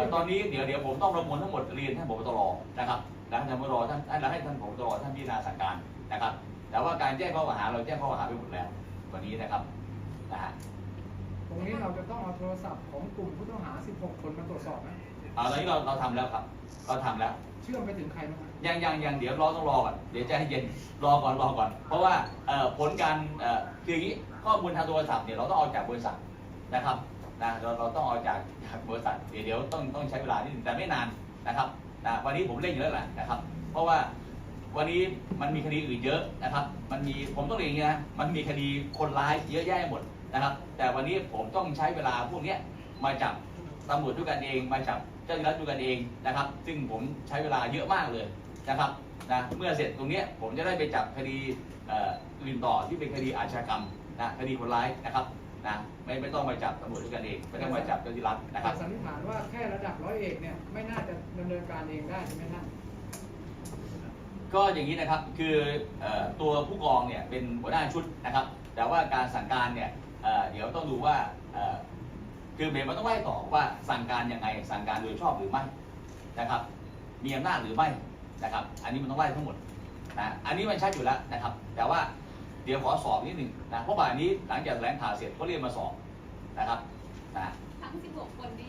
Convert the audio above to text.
อตอนนี้เดี๋ยวเดี๋ยวผมต้องประมวลทั้งหมดเรียนท่านผบตรนะครับแล้วท่านผบตรท่านแล้วให้ท่านผบตรท่านพิจารณาสั่งการนะครับ แต่ว่าการแจ้งข้อกล่าวหาเราแจ้งข้อกล่าวหาไปหมดแล้ววันนี้นะครับนะฮะตรงนี้เราจะต้องเอาโทรศัพท์ของกลุ่มผู้ต้องหา 16 คนมาตรวจสอบไหมเอาตอนนี้เราเราทำแล้วครับ เราทำแล้ว เชื่อมไปถึงใครบ้างครับยังยังยังเดี๋ยวรอต้องรอก่อนเดี๋ยวใจเย็นรอก่อนรอก่อน เพราะว่าเอ่อผลการเอ่อคืออย่างนี้ข้อมูลทางโทรศัพท์เนี่ยเราต้องเอาจากบริษัทนะครับ นะเราเราต้องเอาจากจากบริษัทเดี๋ยวเดี๋ยวต้องต้องใช้เวลานิดนึงแต่ไม่นานนะครับนะวันนี้ผมเร่งอยู่แล้วแหละนะครับ เพราะว่าวันนี้มันมีคดีอื่นเยอะนะครับ มันมีผมต้องเรียนอย่างนี้นะมันมีคดีคนร้ายเยอะแยะหมดนะครับ แต่วันนี้ผมต้องใช้เวลาพวกนี้มาจับตำรวจด้วยกันเองมาจับเจ้าหน้าที่ด้วยกันเองนะครับ ซึ่งผมใช้เวลาเยอะมากเลยนะครับนะเมื่อเสร็จตรงนี้ผมจะได้ไปจับคดีอื่นต่อที่เป็นคดีอาชญากรรมนะคดีคนร้ายนะครับ นะไม่ไม่ต้องมาจับตำรวจด้วยกันเองไม่ต้องมาจับเจ้าหน้าที่รัฐนะคแต่รับสันนิษฐานว่าแค่ระดับร้อยเอกเนี่ยไม่น่าจะดำเนินการเองได้ใช่ไหมท่านก็อย่างนี้นะครับคือเอ่อตัวผู้กองเนี่ยเป็นหัวหน้าชุดนะครับ แต่ว่าการสั่งการเนี่ยเอ่อเดี๋ยวต้องดูว่าเอ่อคือเบรมันต้องไล่ต่อว่าสั่งการยังไงสั่งการโดยชอบหรือไม่นะครับ มีอำนาจหรือไม่นะครับ อันนี้มันต้องไล่ทั้งหมดนะอันนี้มันชัดอยู่แล้วนะครับ แต่ว่า เดี๋ยวขอสอบนิดหนึ่งนะเพราะบ่ายนี้หลังจากแถลงข่าวเสร็จก็เรียกมาสอบนะครับนะทั้ง 16 คนนี้